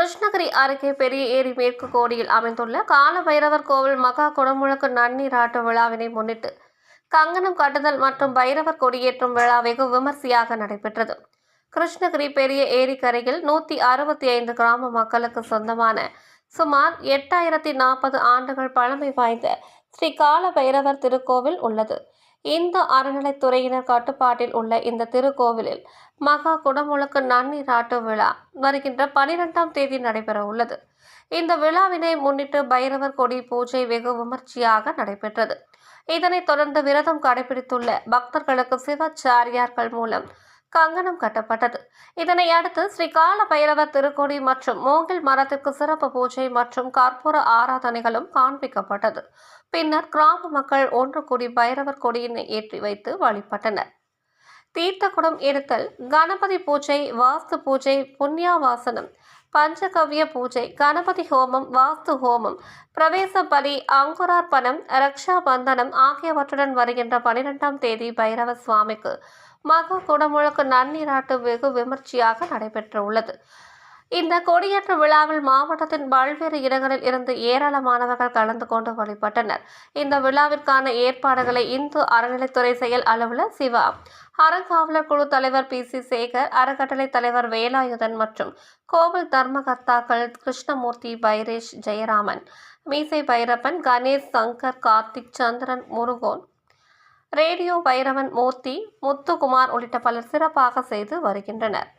கிருஷ்ணகிரி அருகே பெரிய ஏரி மேற்கு கோடியில் அமைந்துள்ள கால பைரவர் கோவில் மகா குடமுழக்கு நன்னீராட்டு விழாவினை முன்னிட்டு கங்கணம் கட்டுதல் மற்றும் பைரவர் கொடியேற்றும் விழா வெகு விமர்சையாக நடைபெற்றது. கிருஷ்ணகிரி பெரிய ஏரிக்கரையில் நூற்றி அறுபத்தி ஐந்து கிராம மக்களுக்கு சொந்தமான சுமார் எட்டாயிரத்தி நாற்பது ஆண்டுகள் பழமை வாய்ந்த ஸ்ரீ கால பைரவர் திருக்கோவில் உள்ளது. இந்து அறநிலைத்துறையினர் கட்டுப்பாட்டில் உள்ள இந்த திருக்கோவிலில் மகா குடமுழுக்கு நன்னீராட்டு விழா வருகின்ற பனிரெண்டாம் தேதி நடைபெற உள்ளது. இந்த விழாவினை முன்னிட்டு பைரவர் கொடி பூஜை வெகு விமர்சையாக நடைபெற்றது. இதனைத் தொடர்ந்து விரதம் கடைபிடித்துள்ள பக்தர்களுக்கு சிவாச்சாரியார்கள் மூலம் கங்கணம் கட்டப்பட்டது. இதனை அடுத்து ஸ்ரீ கால பைரவர் திருக்கொடி மற்றும் மூங்கில் மரத்திற்கு சிறப்பு பூஜை மற்றும் கற்பூர ஆராதனைகளும் காண்பிக்கப்பட்டது. பின்னர் கிராம மக்கள் ஒன்று கூடி பைரவர் கொடியினை ஏற்றி வைத்து வழிபட்டனர். தீர்த்தகுடம் எடுத்தல் கணபதி பூஜை வாஸ்து பூஜை புண்ணியாவாசனம் பஞ்சகவ்ய பூஜை கணபதி ஹோமம் வாஸ்து ஹோமம் பிரவேச பலி அங்குரார்ப்பணம் ரக்ஷா பந்தனம் ஆகியவற்றுடன் வருகின்ற பனிரெண்டாம் தேதி பைரவ சுவாமிக்கு மகா குடமுழக்கு நன்னீராட்டு வெகு விமர்சையாக நடைபெற்றுள்ளது. இந்த கொடியேற்ற விழாவில் மாவட்டத்தின் பல்வேறு இடங்களில் இருந்து ஏராளமானவர்கள் கலந்து கொண்டு வழிபட்டனர். இந்த விழாவிற்கான ஏற்பாடுகளை இந்து அறநிலைத்துறை செயல் அலுவலர் சிவா அறங்காவலர் குழு தலைவர் பி. சி. சேகர் அறக்கட்டளை தலைவர் வேலாயுதன் மற்றும் கோவில் தர்மகர்த்தாக்கள் கிருஷ்ணமூர்த்தி பைரேஷ் ஜெயராமன் மீசை பைரப்பன் கணேஷ் சங்கர் கார்த்திக் சந்திரன் முருகோன் ரேடியோ பைரவன் மூர்த்தி முத்துக்குமார் உள்ளிட்ட பலர் சிறப்பாக செய்து வருகின்றனர்.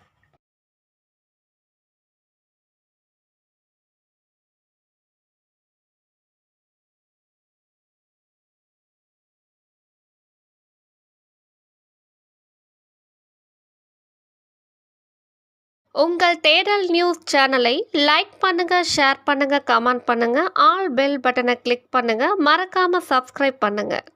உங்கள் தேடல் நியூஸ் சேனலை லைக் பண்ணுங்க ஷேர் பண்ணுங்க கமெண்ட் பண்ணுங்க ஆல் பெல் பட்டனை கிளிக் பண்ணுங்க மறக்காம சப்ஸ்கிரைப் பண்ணுங்க.